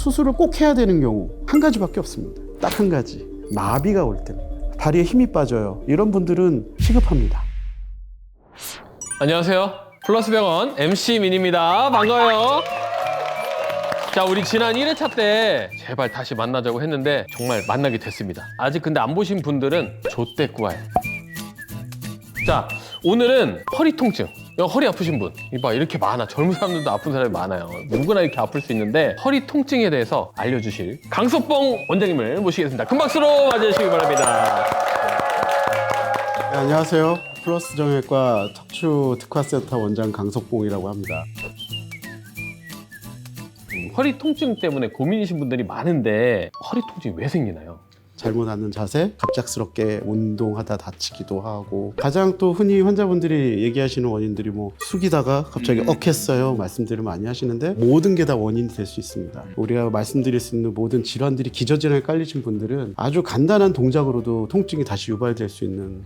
수술을 꼭 해야 되는 경우 한 가지밖에 없습니다. 딱 한 가지. 마비가 올 때입니다. 다리에 힘이 빠져요. 이런 분들은 시급합니다. 안녕하세요. 플러스 병원 MC 민입니다. 반가워요. 자, 우리 지난 1회차 때 제발 다시 만나자고 했는데 정말 만나게 됐습니다. 아직 근데 안 보신 분들은 좆대꾸와요. 자, 오늘은 허리 통증. 야, 허리 아프신 분. 이봐, 이렇게 많아. 젊은 사람들도 아픈 사람이 많아요. 누구나 이렇게 아플 수 있는데 허리 통증에 대해서 알려주실 강석봉 원장님을 모시겠습니다. 큰 박수로 맞이해주시기 바랍니다. 네, 안녕하세요. 플러스 정형외과 척추 특화센터 원장 강석봉이라고 합니다. 음, 허리 통증 때문에 고민이신 분들이 많은데 허리 통증이 왜 생기나요? 잘못 앉는 자세, 갑작스럽게 운동하다 다치기도 하고. 가장 또 흔히 환자분들이 얘기하시는 원인들이 뭐 숙이다가 갑자기 억했어요. 말씀들을 많이 하시는데 모든 게 다 원인이 될 수 있습니다. 우리가 말씀드릴 수 있는 모든 질환들이 기저질환에 깔리신 분들은 아주 간단한 동작으로도 통증이 다시 유발될 수 있는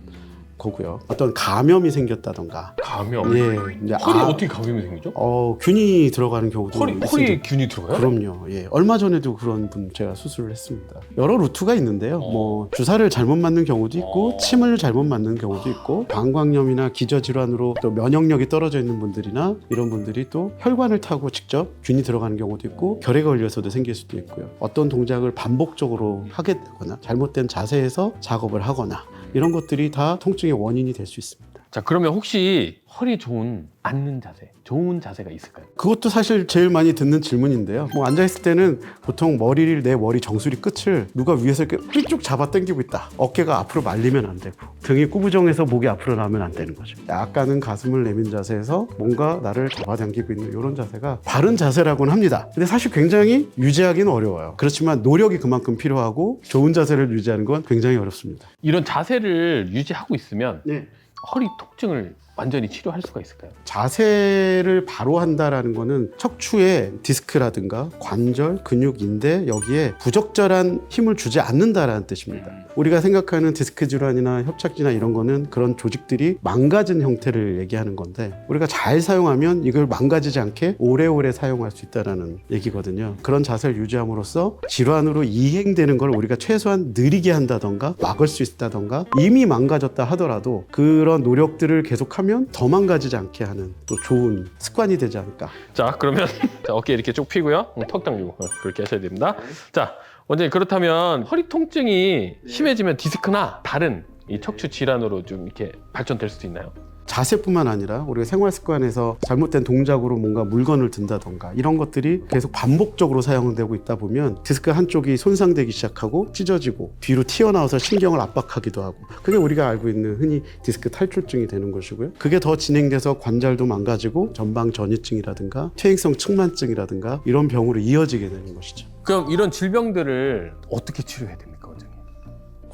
거고요. 어떤 감염이 생겼다던가 감염. 예, 이제 허리에 아- 어떻게 감염이 생기죠? 어, 균이 들어가는 경우도 허리, 있습니다. 허리에 균이 들어가요? 그럼요. 예. 얼마 전에도 그런 분 제가 수술을 했습니다. 여러 루트가 있는데요. 어. 뭐 주사를 잘못 맞는 경우도 있고 어. 침을 잘못 맞는 경우도 있고 방광염이나 기저 질환으로 또 면역력이 떨어져 있는 분들이나 이런 분들이 또 혈관을 타고 직접 균이 들어가는 경우도 있고 결에 걸려서도 생길 수도 있고요. 어떤 동작을 반복적으로 하게 되거나 잘못된 자세에서 작업을 하거나 이런 것들이 다 통증의 원인이 될 수 있습니다. 자, 그러면 혹시 허리 좋은 앉는 자세, 좋은 자세가 있을까요? 그것도 사실 제일 많이 듣는 질문인데요. 뭐 앉아있을 때는 보통 머리를 내 머리 정수리 끝을 누가 위에서 이렇게 삐쭉 잡아 당기고 있다. 어깨가 앞으로 말리면 안 되고 등이 구부정해서 목이 앞으로 나면 안 되는 거죠. 약간은 가슴을 내민 자세에서 뭔가 나를 잡아 당기고 있는 이런 자세가 바른 자세라고는 합니다. 근데 사실 굉장히 유지하기는 어려워요. 그렇지만 노력이 그만큼 필요하고 좋은 자세를 유지하는 건 굉장히 어렵습니다. 이런 자세를 유지하고 있으면 네. 허리 통증을 완전히 치료할 수가 있을까요? 자세를 바로 한다라는 거는 척추에 디스크라든가 관절, 근육, 인대 여기에 부적절한 힘을 주지 않는다라는 뜻입니다. 우리가 생각하는 디스크 질환이나 협착지나 이런 거는 그런 조직들이 망가진 형태를 얘기하는 건데 우리가 잘 사용하면 이걸 망가지지 않게 오래오래 사용할 수 있다라는 얘기거든요. 그런 자세를 유지함으로써 질환으로 이행되는 걸 우리가 최소한 느리게 한다던가 막을 수 있다던가 이미 망가졌다 하더라도 그런 노력들을 계속하면 더 망가지지 않게 하는 또 좋은 습관이 되지 않을까. 자, 그러면 자, 어깨 이렇게 쭉 펴고요. 음, 턱 당기고 어, 그렇게 하셔야 됩니다. 자, 원장님 그렇다면 허리 통증이 심해지면 디스크나 다른 이 척추 질환으로 좀 이렇게 발전될 수도 있나요? 자세뿐만 아니라 우리가 생활 습관에서 잘못된 동작으로 뭔가 물건을 든다던가 이런 것들이 계속 반복적으로 사용되고 있다 보면 디스크 한쪽이 손상되기 시작하고 찢어지고 뒤로 튀어나와서 신경을 압박하기도 하고 그게 우리가 알고 있는 흔히 디스크 탈출증이 되는 것이고요. 그게 더 진행돼서 관절도 망가지고 전방 전이증이라든가 퇴행성 측만증이라든가 이런 병으로 이어지게 되는 것이죠. 그럼 이런 질병들을 어떻게 치료해야 됩니까?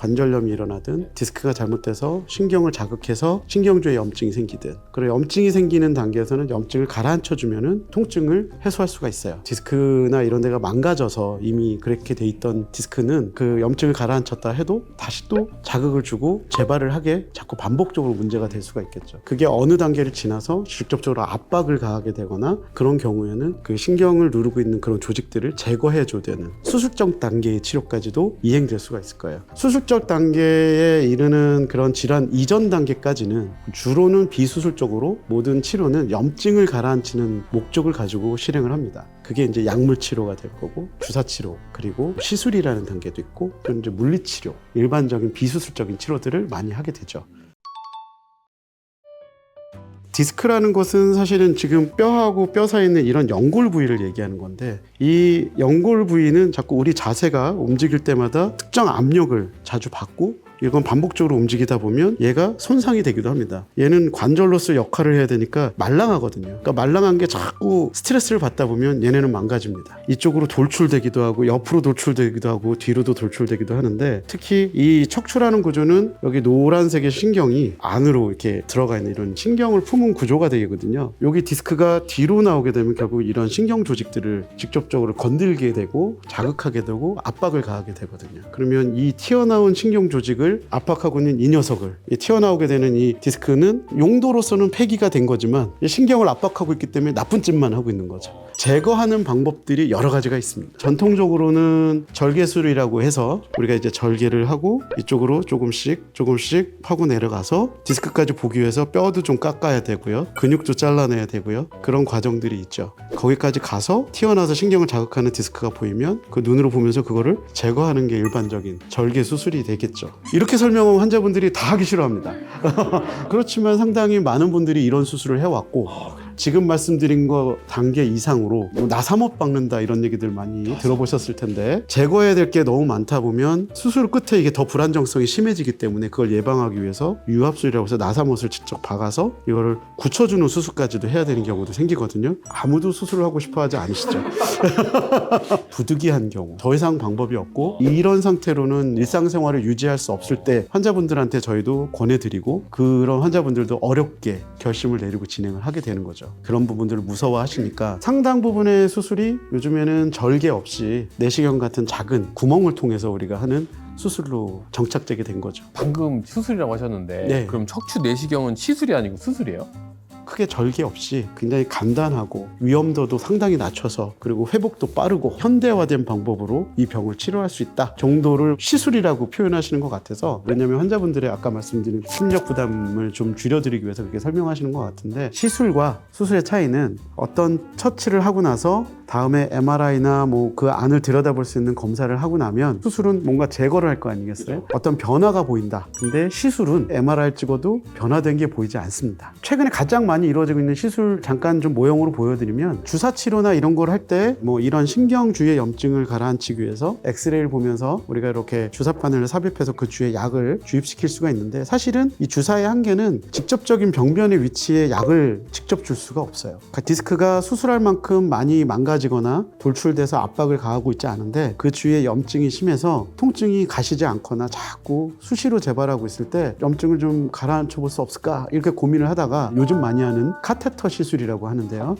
관절염이 일어나든 디스크가 잘못돼서 신경을 자극해서 신경주에 염증이 생기든 그리고 염증이 생기는 단계에서는 염증을 가라앉혀 주면은 통증을 해소할 수가 있어요. 디스크나 이런 데가 망가져서 이미 그렇게 돼 있던 디스크는 그 염증을 가라앉혔다 해도 다시 또 자극을 주고 재발을 하게 자꾸 반복적으로 문제가 될 수가 있겠죠. 그게 어느 단계를 지나서 직접적으로 압박을 가하게 되거나 그런 경우에는 그 신경을 누르고 있는 그런 조직들을 제거해 줘야 되는 수술적 단계의 치료까지도 이행될 수가 있을 거예요. 수술적 단계에 이르는 그런 질환 이전 단계까지는 주로는 비수술적으로 모든 치료는 염증을 가라앉히는 목적을 가지고 실행을 합니다. 그게 이제 약물 치료가 될 거고 주사 치료 그리고 시술이라는 단계도 있고 또 이제 물리 치료 일반적인 비수술적인 치료들을 많이 하게 되죠. 디스크라는 것은 사실은 지금 뼈하고 뼈 사이에 있는 이런 연골 부위를 얘기하는 건데 이 연골 부위는 자꾸 우리 자세가 움직일 때마다 특정 압력을 자주 받고 이건 반복적으로 움직이다 보면 얘가 손상이 되기도 합니다. 얘는 관절로서 역할을 해야 되니까 말랑하거든요. 그러니까 말랑한 게 자꾸 스트레스를 받다 보면 얘네는 망가집니다. 이쪽으로 돌출되기도 하고 옆으로 돌출되기도 하고 뒤로도 돌출되기도 하는데 특히 이 척추라는 구조는 여기 노란색의 신경이 안으로 이렇게 들어가 있는 이런 신경을 품은 구조가 되거든요. 여기 디스크가 뒤로 나오게 되면 결국 이런 신경 조직들을 직접적으로 건들게 되고 자극하게 되고 압박을 가하게 되거든요. 그러면 이 튀어나온 신경 조직을 디스크를 압박하고 있는 이 녀석을 이 튀어나오게 되는 이 디스크는 용도로서는 폐기가 된 거지만 이 신경을 압박하고 있기 때문에 나쁜 짓만 하고 있는 거죠. 제거하는 방법들이 여러 가지가 있습니다. 전통적으로는 절개술이라고 해서 우리가 이제 절개를 하고 이쪽으로 조금씩 조금씩 파고 내려가서 디스크까지 보기 위해서 뼈도 좀 깎아야 되고요. 근육도 잘라내야 되고요. 그런 과정들이 있죠. 거기까지 가서 튀어나와서 신경을 자극하는 디스크가 보이면 그 눈으로 보면서 그거를 제거하는 게 일반적인 절개 수술이 되겠죠. 이렇게 설명하면 환자분들이 다 하기 싫어합니다. 그렇지만 상당히 많은 분들이 이런 수술을 해왔고 지금 말씀드린 거 단계 이상으로 뭐 나사못 박는다 이런 얘기들 많이 들어보셨을 텐데 제거해야 될 게 너무 많다 보면 수술 끝에 이게 더 불안정성이 심해지기 때문에 그걸 예방하기 위해서 유압술이라고 해서 나사못을 직접 박아서 이거를 굳혀주는 수술까지도 해야 되는 경우도 생기거든요. 아무도 수술을 하고 싶어 하지 않으시죠. 부득이한 경우 더 이상 방법이 없고 이런 상태로는 일상생활을 유지할 수 없을 때 환자분들한테 저희도 권해드리고 그런 환자분들도 어렵게 결심을 내리고 진행을 하게 되는 거죠. 그런 부분들을 무서워하시니까 상당 부분의 수술이 요즘에는 절개 없이 내시경 같은 작은 구멍을 통해서 우리가 하는 수술로 정착되게 된 거죠. 방금 수술이라고 하셨는데 네. 그럼 척추 내시경은 시술이 아니고 수술이에요? 크게 절개 없이 굉장히 간단하고 위험도도 상당히 낮춰서 그리고 회복도 빠르고 현대화된 방법으로 이 병을 치료할 수 있다 정도를 시술이라고 표현하시는 것 같아서 왜냐하면 환자분들의 아까 말씀드린 심력 부담을 좀 줄여드리기 위해서 그렇게 설명하시는 것 같은데 시술과 수술의 차이는 어떤 처치를 하고 나서 다음에 MRI나 뭐 그 안을 들여다볼 수 있는 검사를 하고 나면 수술은 뭔가 제거를 할 거 아니겠어요? 어떤 변화가 보인다. 근데 시술은 MRI 찍어도 변화된 게 보이지 않습니다. 최근에 가장 많이 이루어지고 있는 시술 잠깐 좀 모형으로 보여드리면 주사 치료나 이런 걸 할 때 뭐 이런 신경 주위의 염증을 가라앉히기 위해서 엑스레이를 보면서 우리가 이렇게 주사바늘을 삽입해서 그 주위에 약을 주입시킬 수가 있는데 사실은 이 주사의 한계는 직접적인 병변의 위치에 약을 직접 줄 수가 없어요. 그러니까 디스크가 수술할 만큼 많이 망가지거나 돌출돼서 압박을 가하고 있지 않은데 그 주위에 염증이 심해서 통증이 가시지 않거나 자꾸 수시로 재발하고 있을 때 염증을 좀 가라앉혀 볼 수 없을까 이렇게 고민을 하다가 요즘 많이 하는 카테터 시술이라고 하는데요.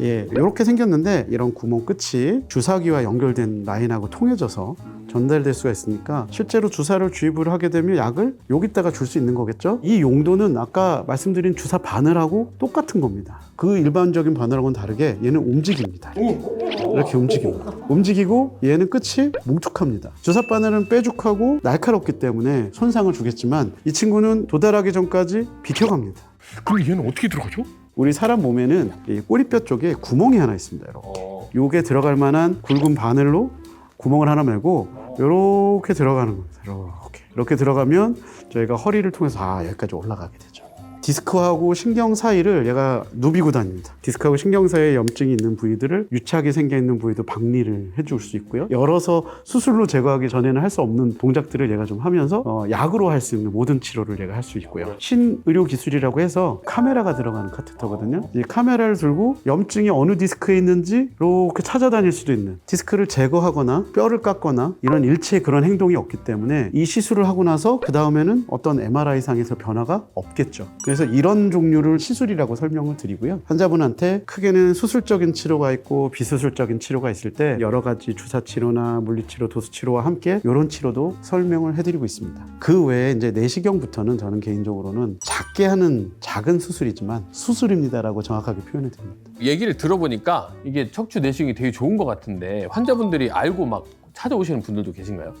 예, 이렇게 생겼는데 이런 구멍 끝이 주사기와 연결된 라인하고 통해져서 전달될 수가 있으니까 실제로 주사를 주입을 하게 되면 약을 여기다가 줄 수 있는 거겠죠. 이 용도는 아까 말씀드린 주사 바늘하고 똑같은 겁니다. 그 일반적인 바늘하고는 다르게 얘는 움직입니다. 이렇게 움직입니다. 움직이고 얘는 끝이 뭉툭합니다. 주사 바늘은 뾰족하고 날카롭기 때문에 손상을 주겠지만 이 친구는 도달하기 전까지 비켜갑니다. 그럼 얘는 어떻게 들어가죠? 우리 사람 몸에는 이 꼬리뼈 쪽에 구멍이 하나 있습니다. 어. 요게 들어갈 만한 굵은 바늘로 구멍을 하나 매고 이렇게 들어가는 겁니다. 이렇게 이렇게 들어가면 저희가 허리를 통해서 아 여기까지 올라가게 되죠. 디스크하고 신경 사이를 얘가 누비고 다닙니다. 디스크하고 신경 사이에 염증이 있는 부위들을 유착이 생겨 있는 부위도 박리를 해줄 수 있고요. 열어서 수술로 제거하기 전에는 할 수 없는 동작들을 얘가 좀 하면서 어, 약으로 할 수 있는 모든 치료를 얘가 할 수 있고요. 신의료 기술이라고 해서 카메라가 들어가는 카테터거든요. 이 카메라를 들고 염증이 어느 디스크에 있는지 이렇게 찾아다닐 수도 있는 디스크를 제거하거나 뼈를 깎거나 이런 일체의 그런 행동이 없기 때문에 이 시술을 하고 나서 그 다음에는 어떤 MRI 상에서 변화가 없겠죠. 그래서 이런 종류를 시술이라고 설명을 드리고요. 환자분한테 크게는 수술적인 치료가 있고 비수술적인 치료가 있을 때 여러 가지 주사 치료나 물리 치료, 도수 치료와 함께 이런 치료도 설명을 해드리고 있습니다. 그 외에 이제 내시경부터는 저는 개인적으로는 작게 하는 작은 수술이지만 수술입니다라고 정확하게 표현해 드립니다. 얘기를 들어보니까 이게 척추 내시경이 되게 좋은 것 같은데 환자분들이 알고 막 찾아오시는 분들도 계신가요?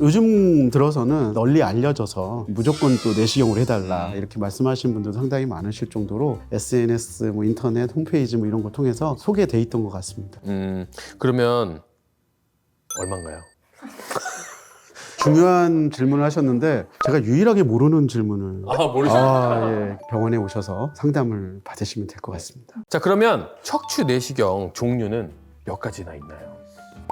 요즘 들어서는 널리 알려져서 무조건 또 내시경으로 해달라 이렇게 말씀하시는 분들도 상당히 많으실 정도로 SNS, 뭐 인터넷, 홈페이지 뭐 이런 거 통해서 소개돼 있던 것 같습니다. 음 그러면 얼마인가요? 중요한 질문을 하셨는데 제가 유일하게 모르는 질문을 아 모르시죠? 아, 예. 병원에 오셔서 상담을 받으시면 될 것 같습니다. 자 그러면 척추 내시경 종류는 몇 가지나 있나요?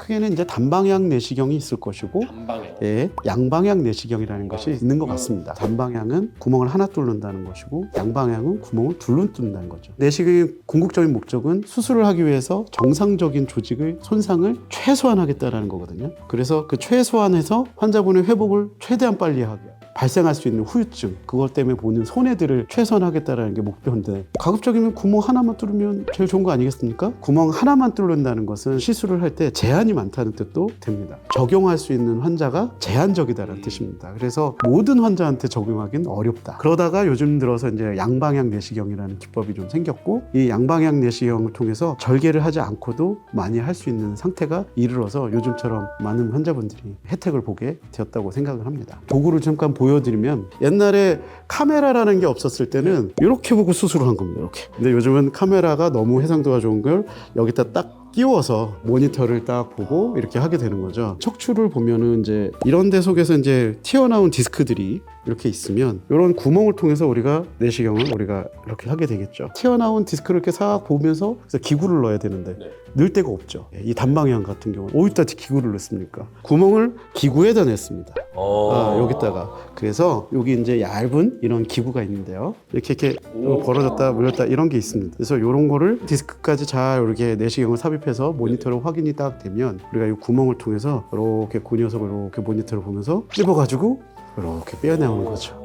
크게는 이제 단방향 내시경이 있을 것이고 단방에 예, 양방향 내시경이라는 것이 있는 것 같습니다. 단방향은 구멍을 하나 뚫는다는 것이고 양방향은 구멍을 둘러 뚫는다는 거죠. 내시경의 궁극적인 목적은 수술을 하기 위해서 정상적인 조직의 손상을 최소화하겠다라는 거거든요. 그래서 그 최소한해서 환자분의 회복을 최대한 빨리 하게 발생할 수 있는 후유증 그것 때문에 보는 손해들을 최선하겠다라는 게 목표인데 가급적이면 구멍 하나만 뚫으면 제일 좋은 거 아니겠습니까? 구멍 하나만 뚫는다는 것은 시술을 할 때 제한이 많다는 뜻도 됩니다. 적용할 수 있는 환자가 제한적이다라는 뜻입니다. 그래서 모든 환자한테 적용하기는 어렵다. 그러다가 요즘 들어서 이제 양방향 내시경이라는 기법이 좀 생겼고 이 양방향 내시경을 통해서 절개를 하지 않고도 많이 할 수 있는 상태가 이르러서 요즘처럼 많은 환자분들이 혜택을 보게 되었다고 생각을 합니다. 도구를 잠깐 보여 드리면 옛날에 카메라라는 게 없었을 때는 이렇게 보고 수술을 한 겁니다. 이렇게. 근데 요즘은 카메라가 너무 해상도가 좋은 걸 여기다 딱 끼워서 모니터를 딱 보고 이렇게 하게 되는 거죠. 척추를 보면은 이제 이런 데 속에서 이제 튀어나온 디스크들이 이렇게 있으면 이런 구멍을 통해서 우리가 내시경을 우리가 이렇게 하게 되겠죠. 튀어나온 디스크를 이렇게 싹 보면서 그래서 기구를 넣어야 되는데 넣을 데가 없죠. 이 단방향 같은 경우 어디다 기구를 넣습니까? 구멍을 기구에다 냈습니다. 아, 여기다가 그래서 여기 이제 얇은 이런 기구가 있는데요. 이렇게 이렇게 벌어졌다 물렸다 이런 게 있습니다. 그래서 이런 거를 디스크까지 잘 이렇게 내시경을 삽입 해서 모니터로 확인이 딱 되면 우리가 이 구멍을 통해서 이렇게 그 녀석을 이렇게 모니터를 보면서 찝어가지고 이렇게 빼어내오는 거죠.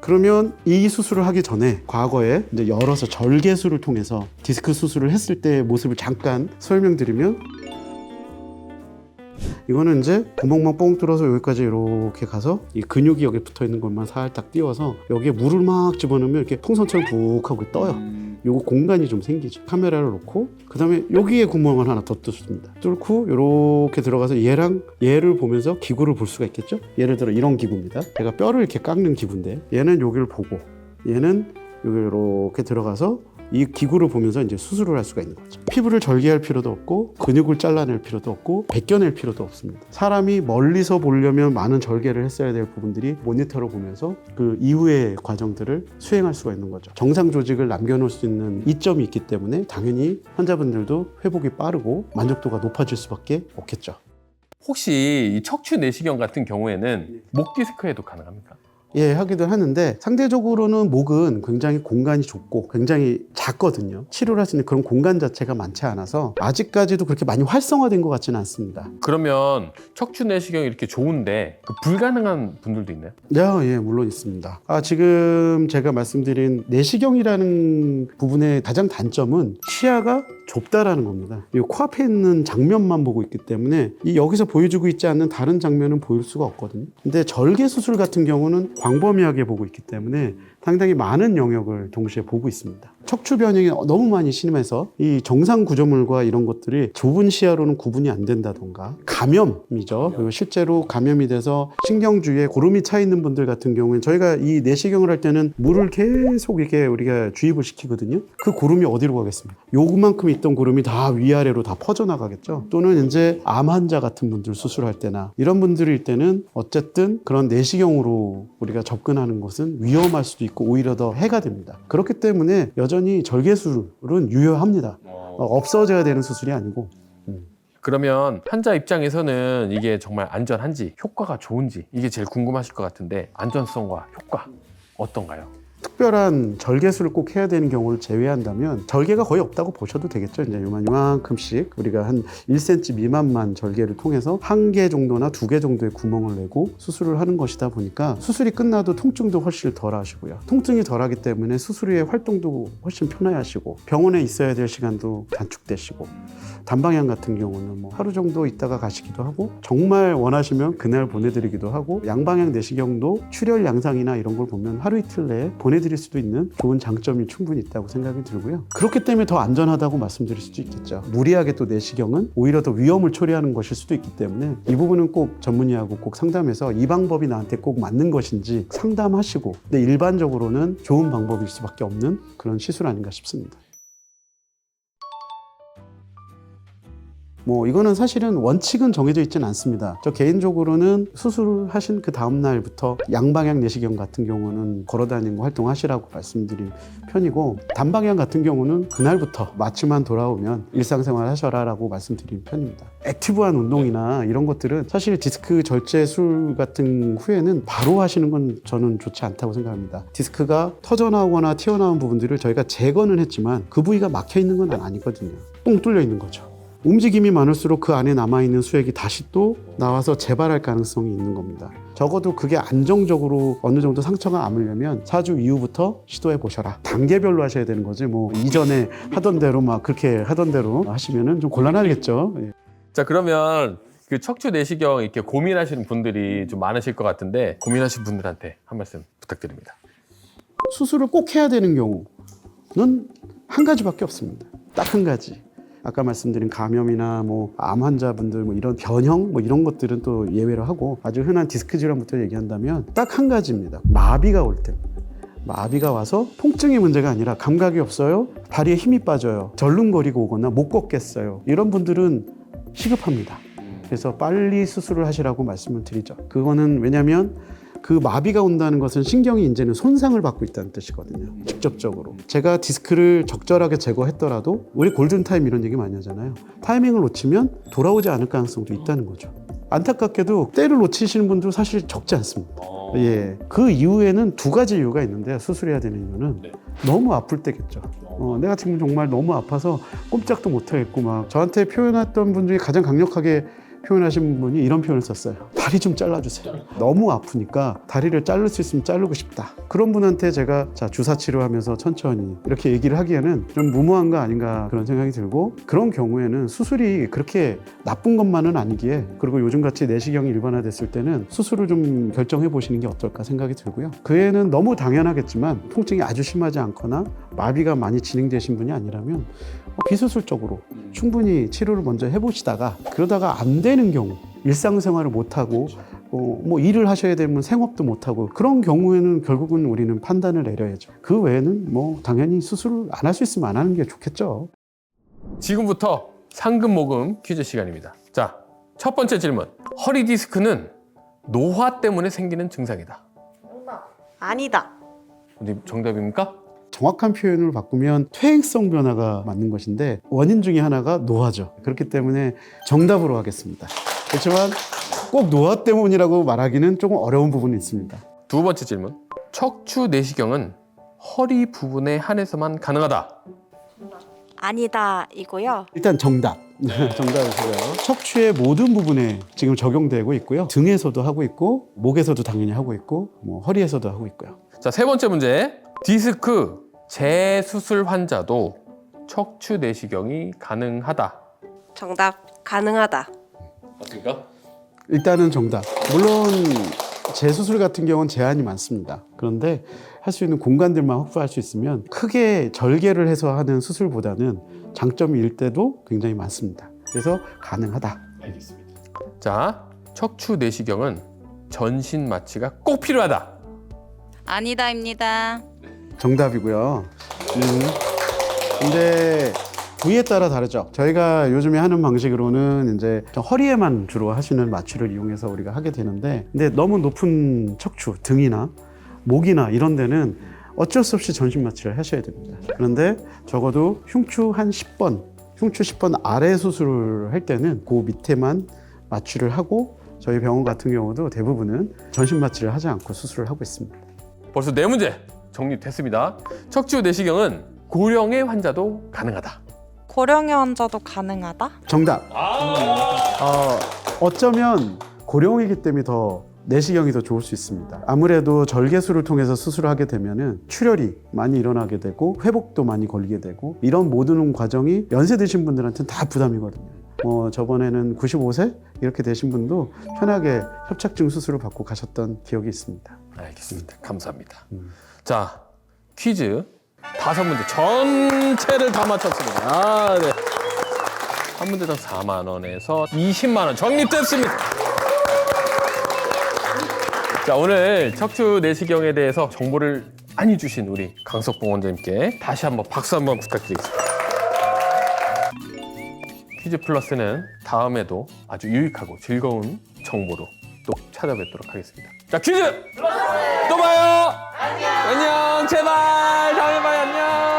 그러면 이 수술을 하기 전에 과거에 이제 열어서 절개술을 통해서 디스크 수술을 했을 때의 모습을 잠깐 설명드리면 이거는 이제 구멍만 뻥 뚫어서 여기까지 이렇게 가서 이 근육이 여기 붙어 있는 것만 살짝 띄워서 여기에 물을 막 집어넣으면 이렇게 풍선처럼 푹 하고 떠요. 요거 공간이 좀 생기죠. 카메라를 놓고 그다음에 여기에 구멍을 하나 더 뚫습니다. 뚫고 이렇게 들어가서 얘랑 얘를 보면서 기구를 볼 수가 있겠죠. 예를 들어 이런 기구입니다. 제가 뼈를 이렇게 깎는 기구인데 얘는 여기를 보고 얘는 여기 이렇게 들어가서 이 기구를 보면서 이제 수술을 할 수가 있는 거죠. 피부를 절개할 필요도 없고 근육을 잘라낼 필요도 없고 벗겨낼 필요도 없습니다. 사람이 멀리서 보려면 많은 절개를 했어야 될 부분들이 모니터로 보면서 그 이후의 과정들을 수행할 수가 있는 거죠. 정상 조직을 남겨놓을 수 있는 이점이 있기 때문에 당연히 환자분들도 회복이 빠르고 만족도가 높아질 수밖에 없겠죠. 혹시 이 척추 내시경 같은 경우에는 목 디스크에도 가능합니까? 예, 하기도 하는데 상대적으로는 목은 굉장히 공간이 좁고 굉장히 작거든요. 치료를 할 수 있는 그런 공간 자체가 많지 않아서 아직까지도 그렇게 많이 활성화된 것 같지는 않습니다. 그러면 척추 내시경이 이렇게 좋은데 그 불가능한 분들도 있나요? 야, 예, 물론 있습니다. 아, 지금 제가 말씀드린 내시경이라는 부분의 가장 단점은 시야가 좁다라는 겁니다. 이 코앞에 있는 장면만 보고 있기 때문에 이 여기서 보여주고 있지 않는 다른 장면은 보일 수가 없거든요. 근데 절개 수술 같은 경우는 광범위하게 보고 있기 때문에 상당히 많은 영역을 동시에 보고 있습니다. 척추 변형이 너무 많이 심해서 이 정상 구조물과 이런 것들이 좁은 시야로는 구분이 안 된다던가 감염이죠. 그리고 실제로 감염이 돼서 신경주에 고름이 차 있는 분들 같은 경우는 저희가 이 내시경을 할 때는 물을 계속 이렇게 우리가 주입을 시키거든요. 그 고름이 어디로 가겠습니까? 요만큼 있던 고름이 다 위아래로 다 퍼져나가겠죠. 또는 이제 암 환자 같은 분들 수술할 때나 이런 분들일 때는 어쨌든 그런 내시경으로 우리가 접근하는 것은 위험할 수도 있고 오히려 더 해가 됩니다. 그렇기 때문에 여전히 절개술은 유효합니다. 어, 없어져야 되는 수술이 아니고 그러면 환자 입장에서는 이게 정말 안전한지 효과가 좋은지 이게 제일 궁금하실 것 같은데 안전성과 효과 어떤가요? 특별한 절개술을 꼭 해야 되는 경우를 제외한다면 절개가 거의 없다고 보셔도 되겠죠. 이제 요만 요만큼씩 우리가 한 1cm 미만만 절개를 통해서 한 개 정도나 두 개 정도의 구멍을 내고 수술을 하는 것이다 보니까 수술이 끝나도 통증도 훨씬 덜 하시고요. 통증이 덜하기 때문에 수술 후에 활동도 훨씬 편하게 하시고 병원에 있어야 될 시간도 단축되시고 단방향 같은 경우는 뭐 하루 정도 있다가 가시기도 하고 정말 원하시면 그날 보내드리기도 하고 양방향 내시경도 출혈 양상이나 이런 걸 보면 하루 이틀 내에 보내 드릴 수도 있는 좋은 장점이 충분히 있다고 생각이 들고요. 그렇기 때문에 더 안전하다고 말씀드릴 수도 있겠죠. 무리하게 또 내시경은 오히려 더 위험을 초래하는 것일 수도 있기 때문에 이 부분은 꼭 전문의하고 꼭 상담해서 이 방법이 나한테 꼭 맞는 것인지 상담하시고 근데 일반적으로는 좋은 방법일 수밖에 없는 그런 시술 아닌가 싶습니다. 뭐 이거는 사실은 원칙은 정해져 있지는 않습니다. 저 개인적으로는 수술을 하신 그 다음 날부터 양방향 내시경 같은 경우는 걸어다니고 활동하시라고 말씀드린 편이고 단방향 같은 경우는 그날부터 마취만 돌아오면 일상생활 하셔라라고 말씀드린 편입니다. 액티브한 운동이나 이런 것들은 사실 디스크 절제술 같은 후에는 바로 하시는 건 저는 좋지 않다고 생각합니다. 디스크가 터져나오거나 튀어나온 부분들을 저희가 제거는 했지만 그 부위가 막혀 있는 건 아니거든요. 뻥 뚫려 있는 거죠. 움직임이 많을수록 그 안에 남아있는 수액이 다시 또 나와서 재발할 가능성이 있는 겁니다. 적어도 그게 안정적으로 어느 정도 상처가 아물려면 4주 이후부터 시도해 보셔라. 단계별로 하셔야 되는 거지. 뭐 이전에 하던 대로 막 그렇게 하던 대로 하시면은 좀 곤란하겠죠. 예. 자 그러면 그 척추 내시경 이렇게 고민하시는 분들이 좀 많으실 것 같은데 고민하시는 분들한테 한 말씀 부탁드립니다. 수술을 꼭 해야 되는 경우는 한 가지밖에 없습니다. 딱 한 가지. 아까 말씀드린 감염이나 뭐 암 환자분들 뭐 이런 변형 뭐 이런 것들은 또 예외로 하고 아주 흔한 디스크 질환부터 얘기한다면 딱 한 가지입니다. 마비가 올 때. 마비가 와서 통증의 문제가 아니라 감각이 없어요. 다리에 힘이 빠져요. 절름거리고 오거나 못 걷겠어요. 이런 분들은 시급합니다. 그래서 빨리 수술을 하시라고 말씀을 드리죠. 그거는 왜냐하면 그 마비가 온다는 것은 신경이 이제는 손상을 받고 있다는 뜻이거든요. 직접적으로. 제가 디스크를 적절하게 제거했더라도 우리 골든타임 이런 얘기 많이 하잖아요. 타이밍을 놓치면 돌아오지 않을 가능성도 있다는 거죠. 안타깝게도 때를 놓치시는 분도 사실 적지 않습니다. 예. 그 이후에는 두 가지 이유가 있는데 수술해야 되는 이유는 네. 너무 아플 때겠죠. 어, 내가 지금 정말 너무 아파서 꼼짝도 못하겠고 막 저한테 표현했던 분 중에 가장 강력하게 표현하신 분이 이런 표현을 썼어요. 다리 좀 잘라주세요. 너무 아프니까 다리를 자를 수 있으면 자르고 싶다. 그런 분한테 제가 자 주사 치료하면서 천천히 이렇게 얘기를 하기에는 좀 무모한 거 아닌가 그런 생각이 들고 그런 경우에는 수술이 그렇게 나쁜 것만은 아니기에 그리고 요즘 같이 내시경이 일반화됐을 때는 수술을 좀 결정해 보시는 게 어떨까 생각이 들고요. 그 애는 너무 당연하겠지만 통증이 아주 심하지 않거나 마비가 많이 진행되신 분이 아니라면 어, 비수술적으로 충분히 치료를 먼저 해보시다가 그러다가 안되 는 경우 일상생활을 못하고 어, 뭐 일을 하셔야 되면 생업도 못하고 그런 경우에는 결국은 우리는 판단을 내려야죠. 그 외에는 뭐 당연히 수술을 안 할 수 있으면 안 하는 게 좋겠죠. 지금부터 상금 모금 퀴즈 시간입니다. 자, 첫 번째 질문. 허리 디스크는 노화 때문에 생기는 증상이다. 아니다. 어디 정답입니까? 정확한 표현을 바꾸면 퇴행성 변화가 맞는 것인데 원인 중에 하나가 노화죠. 그렇기 때문에 정답으로 하겠습니다. 그렇지만 꼭 노화 때문이라고 말하기는 조금 어려운 부분이 있습니다. 두 번째 질문. 척추 내시경은 허리 부분에 한해서만 가능하다. 아니다 이고요. 일단 정답. 정답이고요. 척추의 모든 부분에 지금 적용되고 있고요. 등에서도 하고 있고 목에서도 당연히 하고 있고 뭐 허리에서도 하고 있고요. 자, 세 번째 문제. 디스크 재수술 환자도 척추 내시경이 가능하다. 정답 가능하다. 맞습니까? 일단은 정답. 물론 재수술 같은 경우는 제한이 많습니다. 그런데 할 수 있는 공간들만 확보할 수 있으면 크게 절개를 해서 하는 수술보다는 장점이 일 때도 굉장히 많습니다. 그래서 가능하다. 자, 척추 내시경은 전신 마취가 꼭 필요하다. 아니다입니다. 정답이고요. 음. 근데 부위에 따라 다르죠. 저희가 요즘에 하는 방식으로는 이제 허리에만 주로 하시는 마취를 이용해서 우리가 하게 되는데, 근데 너무 높은 척추, 등이나 목이나 이런 데는 어쩔 수 없이 전신 마취를 하셔야 됩니다. 그런데 적어도 흉추 한 10번, 흉추 10번 아래 수술을 할 때는 그 밑에만 마취를 하고 저희 병원 같은 경우도 대부분은 전신 마취를 하지 않고 수술을 하고 있습니다. 벌써 네 문제 정리됐습니다. 척추 내시경은 고령의 환자도 가능하다. 고령의 환자도 가능하다? 정답. 어, 어쩌면 고령이기 때문에 더 내시경이 더 좋을 수 있습니다. 아무래도 절개술을 통해서 수술을 하게 되면은 출혈이 많이 일어나게 되고 회복도 많이 걸리게 되고 이런 모든 과정이 연세 드신 분들한테는 다 부담이거든요. 뭐 저번에는 95세 이렇게 되신 분도 편하게 협착증 수술을 받고 가셨던 기억이 있습니다. 알겠습니다. 감사합니다. 자, 퀴즈 다섯 문제 전체를 다 맞췄습니다. 아, 네. 한 문제당 4만 원에서 20만 원 적립됐습니다. 자, 오늘 척추 내시경에 대해서 정보를 많이 주신 우리 강석봉 원장님께 다시 한번 박수 한번 부탁드리겠습니다. 퀴즈 플러스는 다음에도 아주 유익하고 즐거운 정보로 또 찾아뵙도록 하겠습니다. 자, 퀴즈! 또 봐요! 안녕! 제발! 다음에 봐요, 안녕!